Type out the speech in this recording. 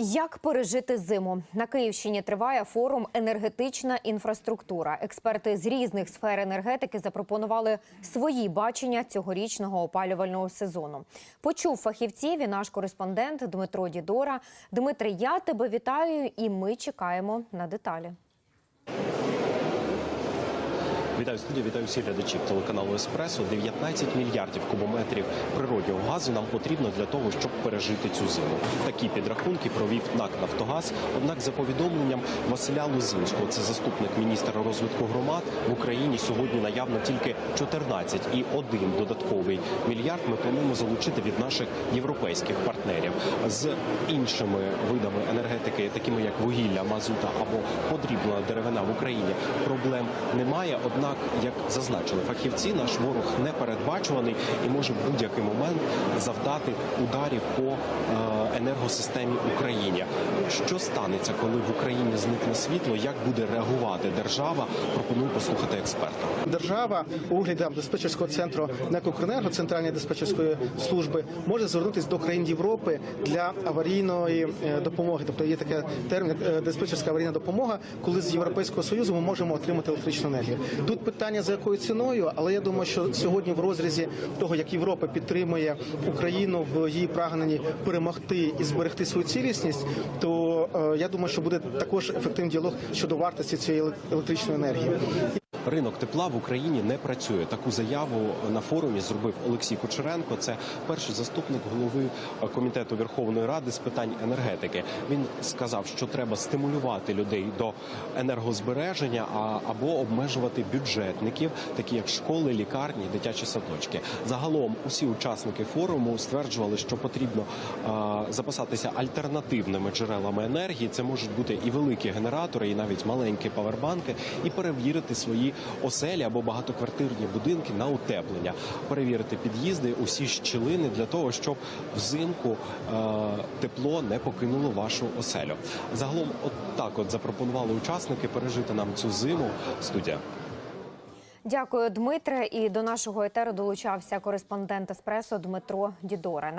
Як пережити зиму на Київщині? Триває форум енергетична інфраструктура. Експерти з різних сфер енергетики запропонували свої бачення цьогорічного опалювального сезону. Почув фахівців і наш кореспондент Дмитро Дідора. Дмитре, я тебе вітаю, і ми чекаємо на деталі. Вітаю студію, вітаю всіх глядачів телеканалу Еспресо. 19 мільярдів кубометрів природнього газу нам потрібно для того, щоб пережити цю зиму. Такі підрахунки провів НАК Нафтогаз. Однак, за повідомленням Василя Лозинського, це заступник міністра розвитку громад в Україні. Сьогодні наявно тільки 14 і один додатковий мільярд. Ми плануємо залучити від наших європейських партнерів з іншими видами енергетики, такими як вугілля, мазута або подрібна деревина в Україні. Проблем немає. Однак, як зазначили фахівці, наш ворог непередбачуваний і може в будь-який момент завдати ударів по е, енергосистемі України. Що станеться, коли в Україні зникне світло? Як буде реагувати держава? Пропоную послухати експерта. Держава у диспетчерського центру НЕК «Укренерго», центральної диспетчерської служби, може звернутися до країн Європи для аварійної е, допомоги. Тобто є таке термін е, диспетчерська аварійна допомога, коли з Європейського союзу ми можемо отримати електричну енергію. Тут питання за якою ціною, але я думаю, що сьогодні в розрізі того, як Європа підтримує Україну в її прагненні перемогти і зберегти свою цілісність, то е, я думаю, що буде також ефективний діалог щодо вартості цієї електричної енергії. Ринок тепла в Україні не працює. Таку заяву на форумі зробив Олексій Кучеренко. Це перший заступник голови комітету Верховної Ради з питань енергетики. Він сказав, що треба стимулювати людей до енергозбереження або обмежувати бюджетників, такі як школи, лікарні, дитячі садочки. Загалом усі учасники форуму стверджували, що потрібно запасатися альтернативними джерелами енергії. Це можуть бути і великі генератори, і навіть маленькі павербанки, і перевірити свої оселі або багатоквартирні будинки на утеплення, перевірити під'їзди, усі щілини для того, щоб взимку е, тепло не покинуло вашу оселю. Загалом, от так от запропонували учасники пережити нам цю зиму. Студія. Дякую, Дмитре. І до нашого етеру долучався кореспондент Еспресо Дмитро Дідора.